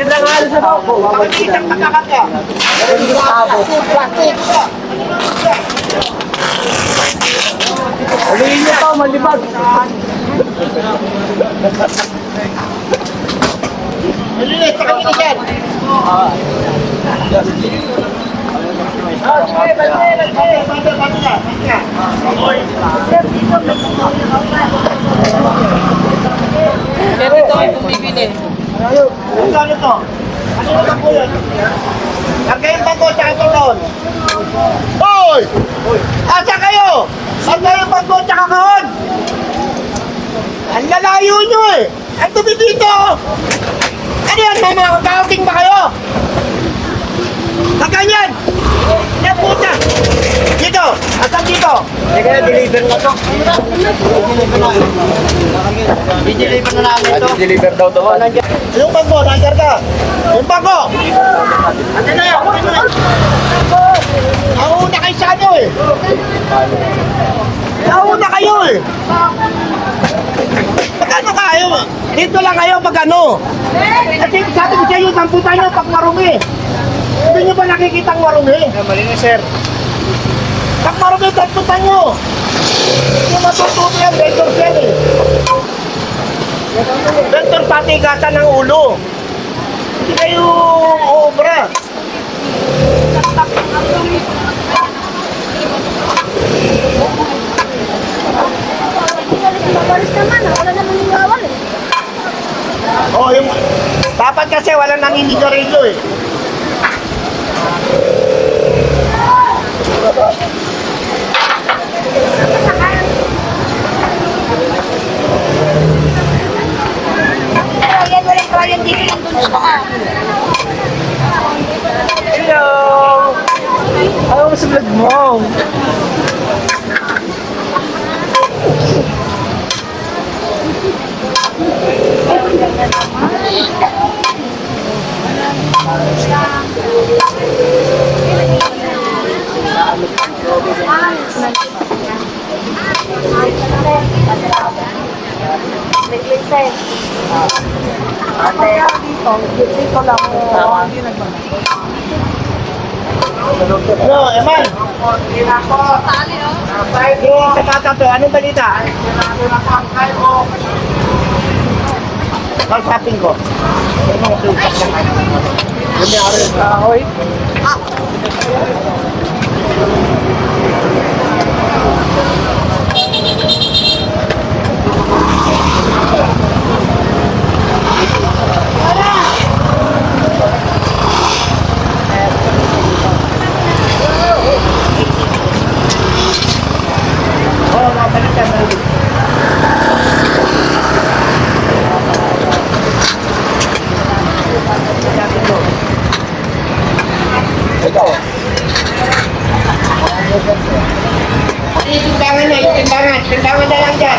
Sakit lang nga sa to. Bakit isang pagkakat ka? Ulihin niyo to, malibag. Malinis, pakalinis yan. Pero ito ay bumibili. Ano to? Ano na po yun? Yung bago sa ito doon. Hoy! Asa kayo? Lagay yung bago sa kakahon! Ang lalayo nyo eh! Dito! Ano yan, mga magkakating ba kayo? Kaganyan! Yan puta! Dito! Asan dito? Sige, deliver na to. I-deliver na namin to. deliver daw to. Yung bago, nandiyan ka. Yung bago. Ano na yun? Ano na yun? Nauna kayo sa ano eh. Nauna kayo eh. Magkano kayo? Dito lang kayo pag ano. Kasi sabi ko sa inyo, tamputan nyo pag marumi. Hindi nyo ba nakikita ang marumi? Mali na, sir. Pag marumi, tamputan nyo. Hindi matututo yan, vendor yan eh. Vendor patigasan ng ulo. Hindi kayo obra. Mabalis naman, wala naman yung awal eh. Oh, yung dapat kasi wala nang inigarilyo eh. Ayan, walang client dito lang dun sa Hello. Ano mo sa vlog mo? Hello, Eman. Yung sa bata to, anong balita? Kausapin ko. Nangyari sa ahoy. Oh, mga balita sa Yung Timbangan na, timbangan, timbangan na lang dyan.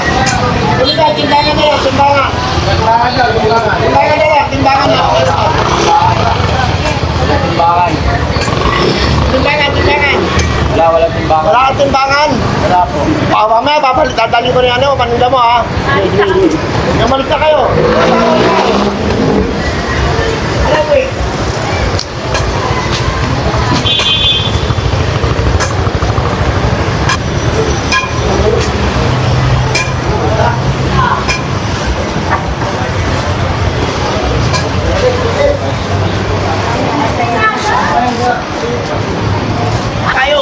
Uli ka, timbangan na lang, timbangan. Timbangan na, timbangan. Timbangan na lang, timbangan na. Timbangan. Timbangan, timbangan. Wala, walang timbangan. Wala kang timbangan. Wala po. Ah, mamaya, papalit, dadalhin ko rin ano, paninda mo ha. Namalit na kayo. Alam mo eh. Kayo.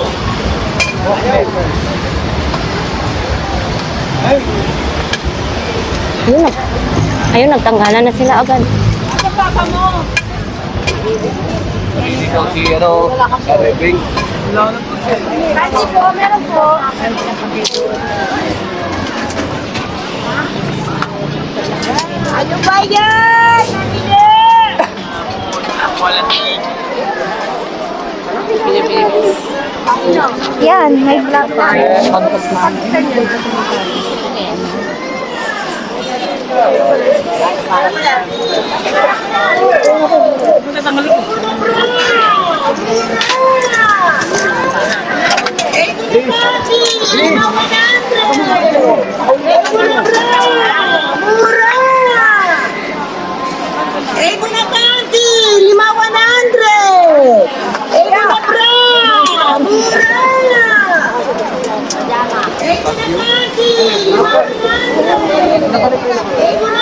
Ayun, nag- ayun, nagtanggalan na sila agad. Ikaw si ano, Rebing. Kasi po, meron po. Ano ba yan? Yan, may black Eh, muna kanti! Lima 100! Eh, muna bra! Mura! Eh, muna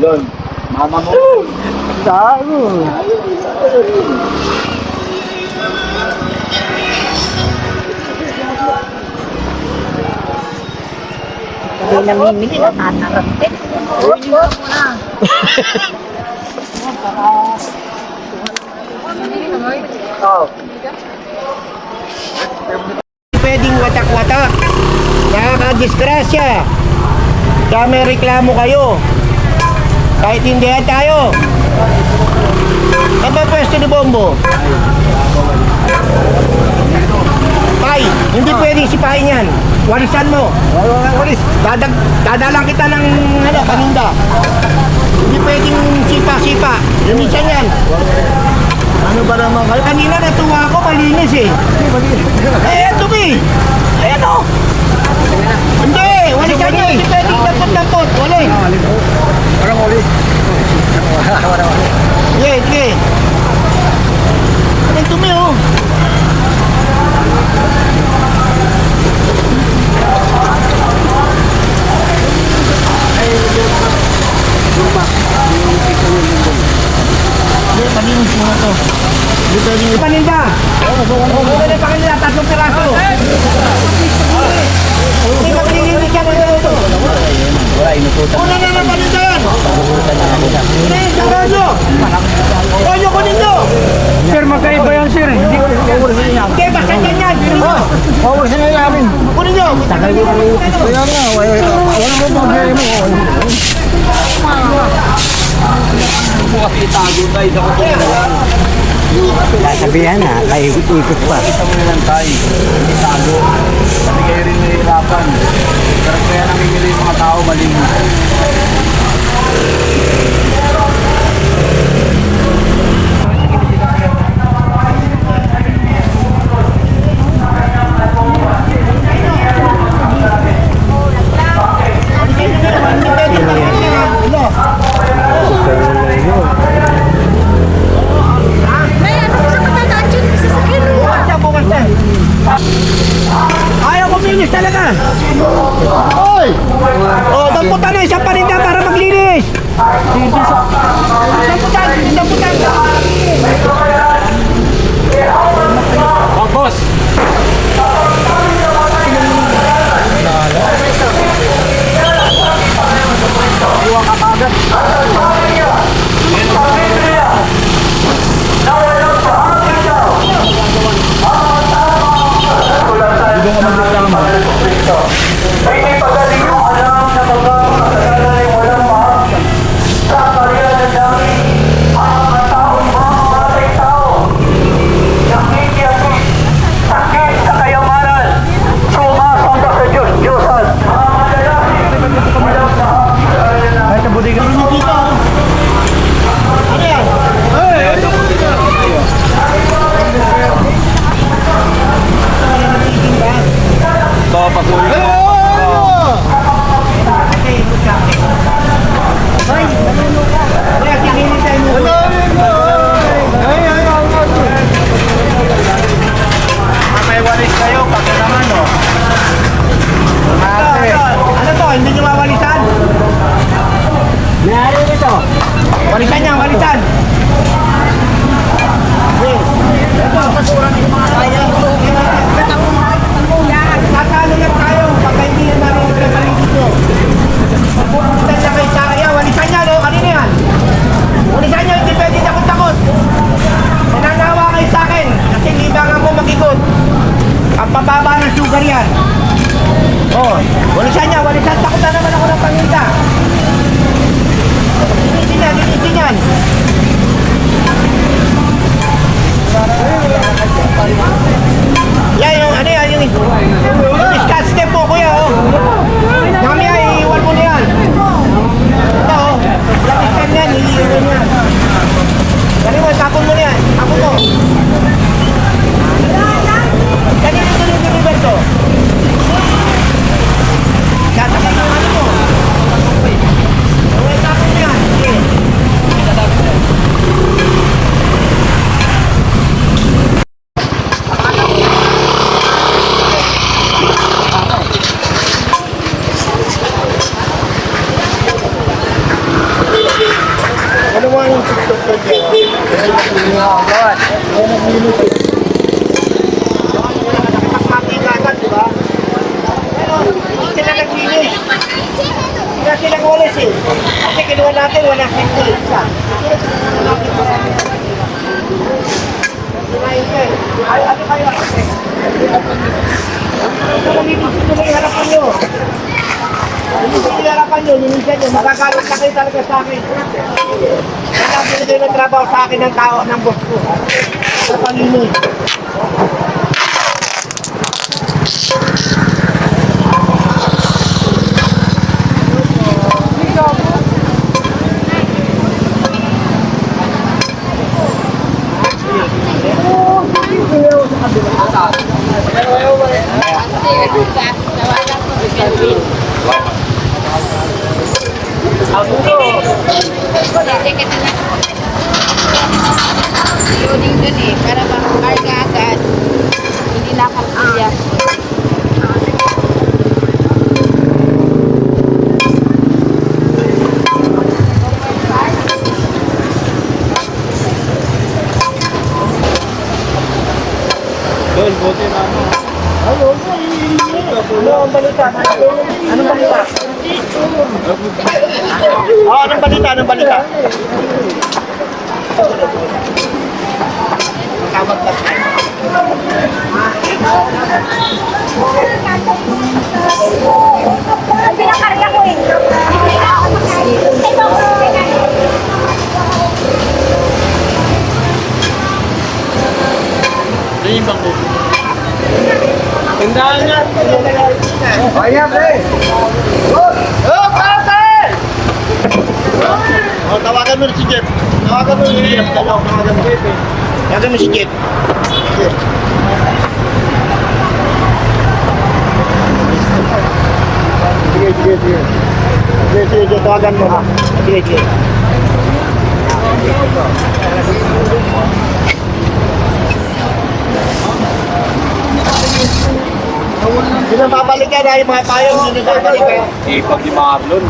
Lon, mama mo. Hindi namimili na tatarapit. Pwedeng watak-watak. Nakakadisgrasya. Kaya may reklamo kayo. Kahit hindi tayo. Saan ba pwesto ni Bombo? Tay, hindi pwedeng sipahin yan. Walisan mo. Walis. Dadag, dadalang kita ng ano, paninda. Hindi pwedeng sipa-sipa. Linisan yan. Ano ba naman kayo? Kanina natuwa ako, malinis eh. Eh, eto mi. Ayan o. Hindi, walisan nyo. Hindi pwedeng dapat-dapat. Wali. Parang uli. Sige, sige. Ano ito mi oh. Hindi, palinis mo na to. Hindi pwedeng... Paninda! Oo, na pa kanila, tatlong piraso. Hindi ka pinilinis yan, ano ito? Wala, inututan. Una na lang paninda yan! Ano yun, sa radyo? Radyo ko ninyo! Sir, magkaiba yan, sir. Hindi basta ganyan. Kunin nyo. Power sa ngayon namin. Kunin nyo. Tagal ko kami. Kaya nga, wala wala mo problema mo. Bukas itago tayo sa kutunan. Sabihan na, paikot-ikot pa. Kita mo lang tayo, hindi talo. Kasi kayo rin nahihirapan. Pero kaya nakikili yung mga tao mali mo. harapan nyo, linisan nyo, magagalit na kayo talaga sa akin. Kaya hindi na trabaho sa akin ng tao, ng boss ko. Sa palinis. kasi para makarga agad hindi lakang kuya Dol, bote na mo. Ano? Ano ang balita? Anong balita? Oh, anong balita? Anong balita? Tindahan Ayan, pre. Hop! Hop, ate! Oh, tawagan mo si Jeff. Tawagan mo si Jeff. Tawagan mo si Jeff. Tawagan mo si Jeff. Sige, sige, sige. Sige, sige. Tawagan mo ha. Sige, sige. Thank you. Na babalikan ay mga payong hindi na babalikan. Ipag ni Marlon.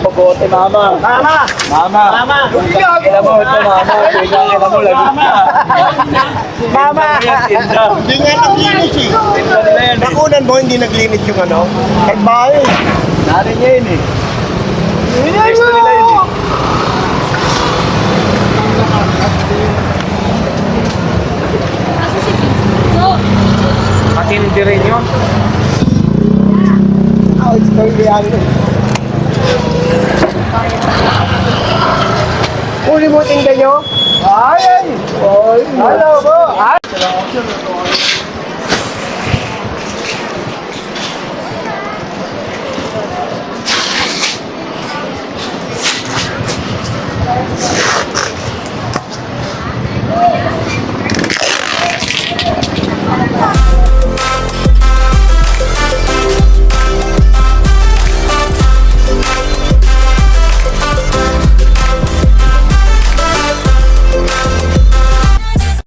Pabote, mama. Mama! Mama. Mama! Kailan mo ito, mama. Kailan mo, lagot na. Mama! Hindi nga naglinis eh. Nakunan mo, hindi naglinis yung ano. Kahit bahay. Narin niya yun eh. Na nila yun eh. Hindi rin yun. Oh, it's going to Uli mo tingnan nyo. Ay, ay. Hello po. Ay.